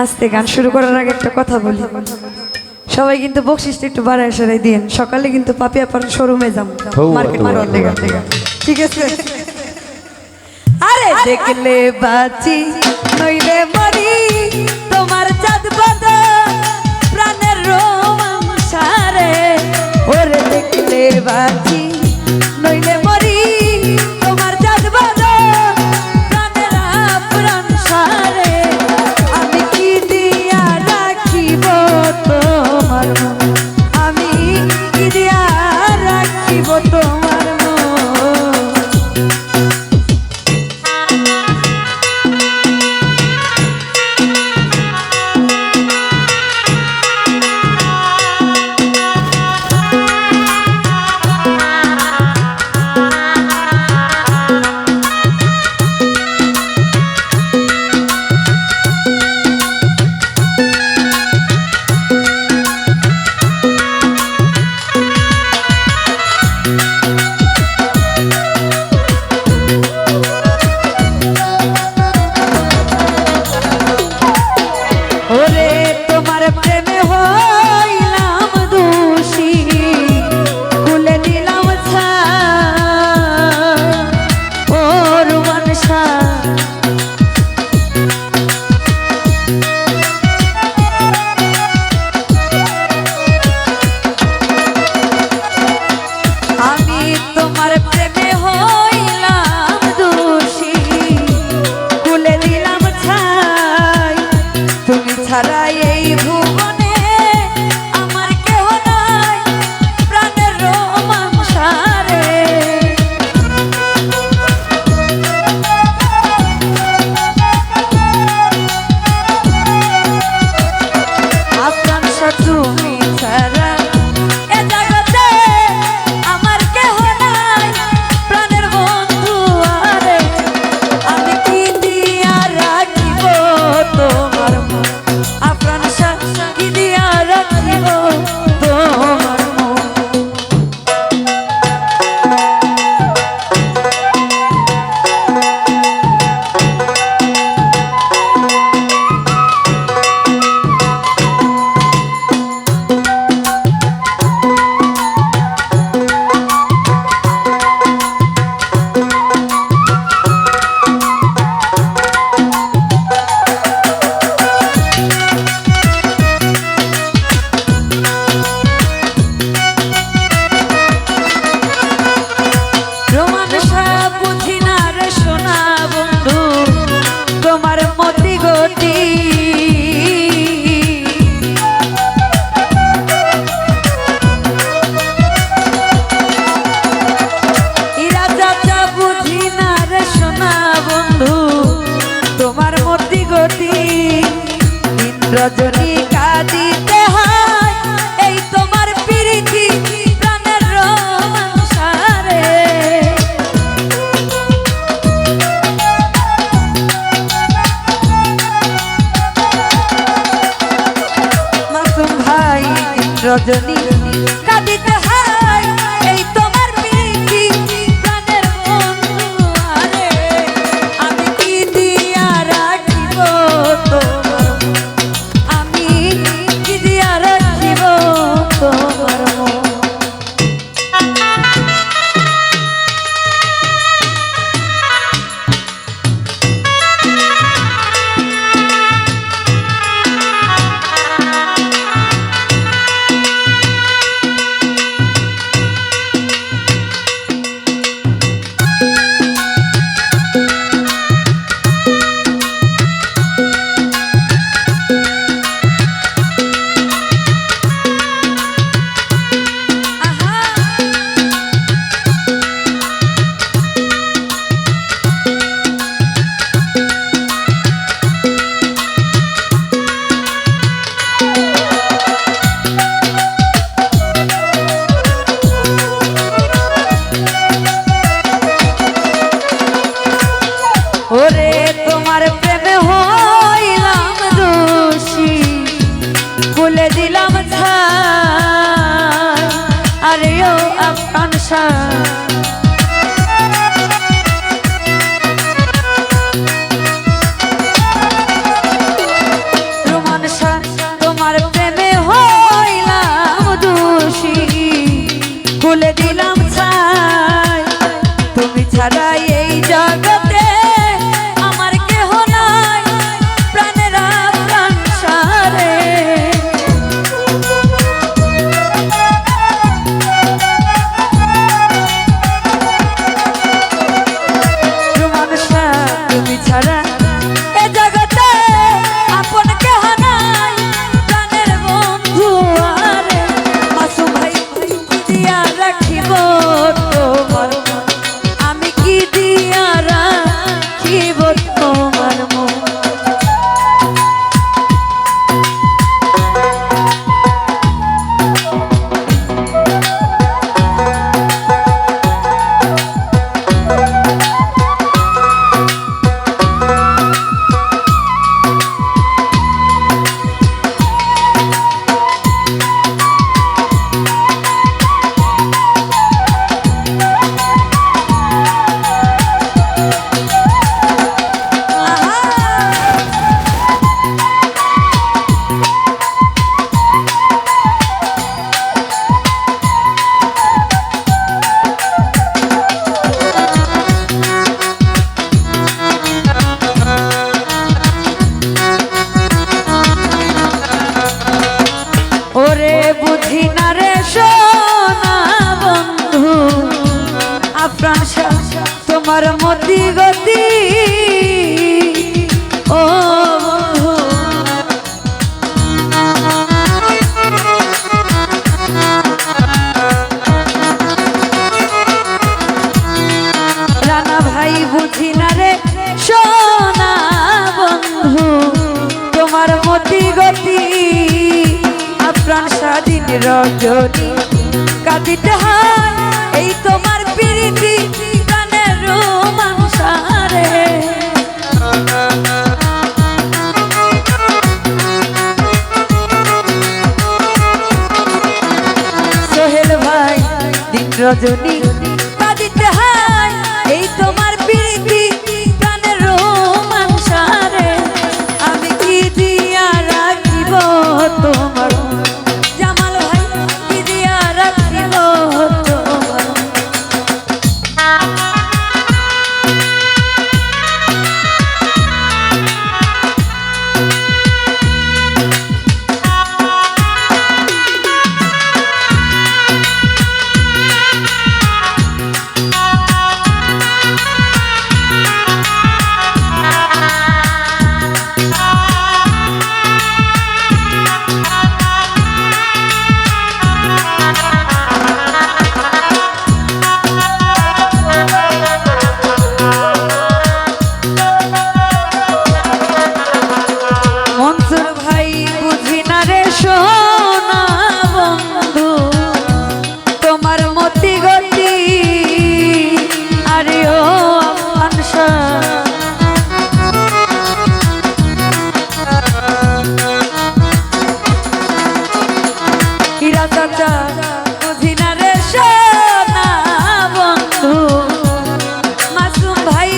আস্তে গান শুরু করার আগে একটা কথা বলি। সবাই কিন্তু বকশিসটা একটু বাড়ায় সারাই দিন সকালে কিন্তু পাপিয়া পার শোরুমে যাম। মার্কেট মারো ঠিক আছে? আরে দেখলে বাচি নইলে মরি। তোমার চাঁদ বদল প্রাণের রোমাঞ্চারে ওরে দেখলে বাচি নইলে 做。রজনী কাঁদিতে হয়? এই তোমার প্রীতি প্রাণের রোমাঞ্চারে। মাসুম ভাই রজনী জাগা 你。রজনী গতি গতি। আরে ও আনসা হীরা চাচা বুঝিনা রে সোনা বন্ধু। মাসুম ভাই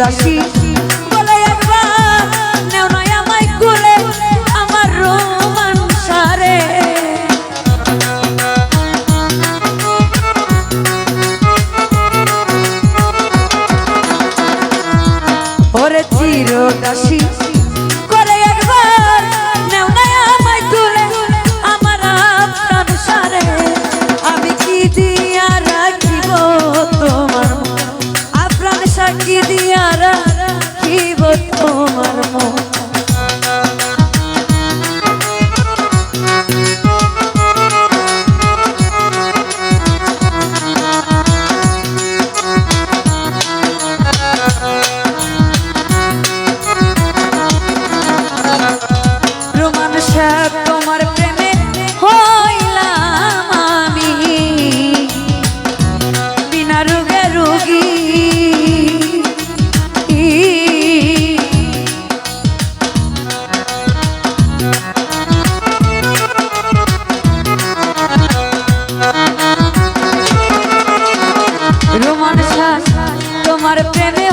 দাসী। বলে একবার নেও নয় আমায় কুলে আমার রোমান সারে। ওরে চির তোমার প্রেমে